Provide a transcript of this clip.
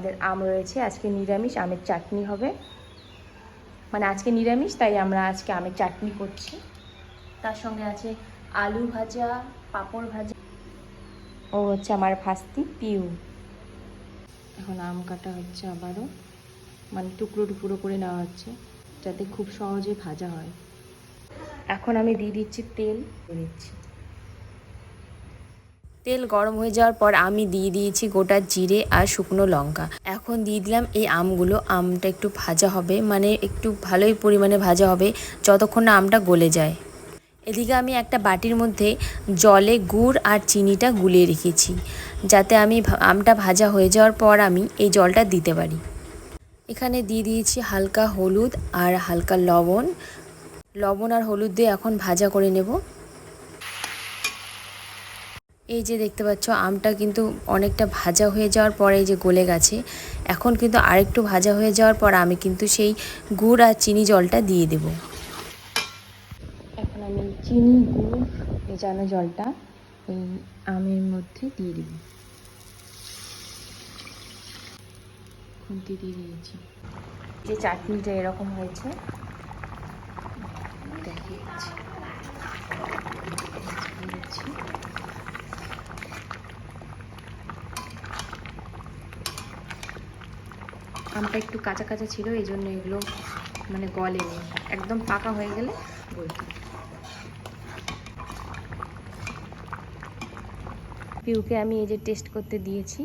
আমাদের আম রয়েছে, আজকে নিরামিষ, আমের চাটনি হবে। মানে আজকে নিরামিষ, তাই আমরা আজকে আমের চাটনি করছি। তার সঙ্গে আছে আলু ভাজা, পাঁপড় ভাজা। ও হচ্ছে আমার ভাস্তি, পিউ। এখন আম কাটা হচ্ছে আবারও। মানে টুকরো টুকরো করে নেওয়া হচ্ছে, যাতে খুব সহজে ভাজা হয়। এখন আমি দিয়ে দিচ্ছি তেল। দিচ্ছি। তেল গরম হয়ে যাওয়ার পর আমি দিয়ে দিয়েছি গোটা জিরে আর শুকনো লঙ্কা। এখন দিয়ে দিলাম এই আমগুলো। আমটা একটু ভাজা হবে মানে একটু ভালোই পরিমাণে ভাজা হবে, যতক্ষণ না আমটা গলে যায়। এদিকে আমি একটা বাটির মধ্যে জলে গুড় আর চিনিটা গুলিয়ে রেখেছি, যাতে আমি আমটা ভাজা হয়ে যাওয়ার পর আমি এই জলটা দিতে পারি। এখানে দিয়ে দিয়েছি হালকা হলুদ আর হালকা লবণ। লবণ আর হলুদ দিয়ে এখন ভাজা করে নেব। এই যে দেখতে পাচ্ছ, আমটা কিন্তু অনেকটা ভাজা হয়ে যাওয়ার পরে যে গলে গেছে। এখন কিন্তু আরেকটু ভাজা হয়ে যাওয়ার পর আমি কিন্তু সেই গুড় আর চিনি জলটা দিয়ে দেব। এখন আমি চিনি, গুড়, ভেজানো জলটা এই আমের মধ্যে দিয়ে দেব। খুন্তি দিয়ে দিয়েছি। যে চাটনিটা এরকম হয়েছে দেখিয়েছি দিয়েছি আমটা একটু কাঁচা কাঁচা ছিল, এই জন্য এগুলো মানে গলেনি একদম পাকা হয়ে গেলে বলতে পিউকে আমি এই যে টেস্ট করতে দিয়েছি।